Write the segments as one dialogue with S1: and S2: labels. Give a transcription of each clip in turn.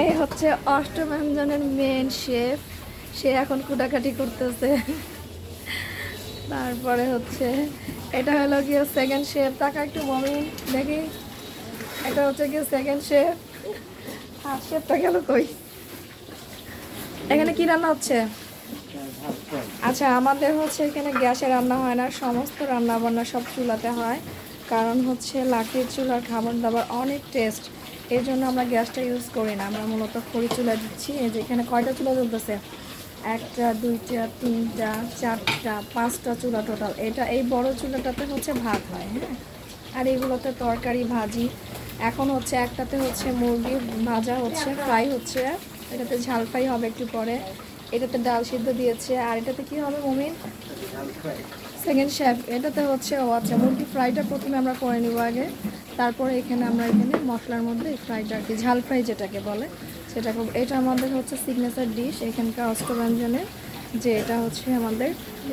S1: এই হচ্ছে অষ্টব্যঞ্জনের main chef সে এখন কুটাকাটি করতেছে। তারপরে হচ্ছে, এটা হলো গিয়ে সেকেন্ড শেফ টাকা একটু মমি দেখি। এটা হচ্ছে গিয়ে সেকেন্ড শেফ ফার্স্ট শেফটা গেল কই? এখানে কি রান্না হচ্ছে? আচ্ছা আমাদের হচ্ছে এখানে গ্যাসে রান্না হয় না। সমস্ত রান্না বান্না সব চুলাতে হয়। কারণ হচ্ছে লাকড়ির চুলার খাবার দাবার অনেক টেস্ট এই জন্য আমরা গ্যাসটা ইউজ করি না। আমরা মূলত খড়ি চুলা দিচ্ছি। এই যে এখানে কয়টা চুলা চলতেছে একটা দুইটা তিনটা চারটা পাঁচটা চুলা টোটাল এটা এই বড় চুলাটাতে হচ্ছে ভাত হয় হ্যাঁ? আর এগুলোতে তরকারি ভাজি। এখন হচ্ছে একটাতে হচ্ছে মুরগি ভাজা হচ্ছে ফ্রাই হচ্ছে। এটাতে ঝাল ফ্রাই হবে একটু পরে। এটাতে ডাল সিদ্ধ দিয়েছে। আর এটাতে কি হবে মমিন? সেকেন্ড শেফ এটাতে হচ্ছে ও আচ্ছা মুরগি ফ্রাইটা প্রথমে আমরা করে নিব আগে। তারপরে এখানে আমরা এখানে মশলার মধ্যে ফ্রাইটা আর কি, ঝাল ফ্রাই যেটাকে বলে, সেটা এটা আমাদের হচ্ছে সিগনেচার ডিশ এখানকার অষ্টরঞ্জনের যে এটা হচ্ছে আমাদের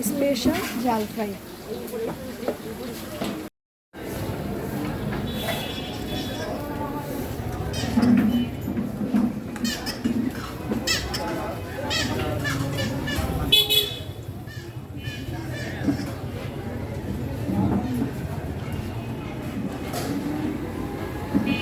S1: স্পেশাল ঝাল fry Thank you. Thank you.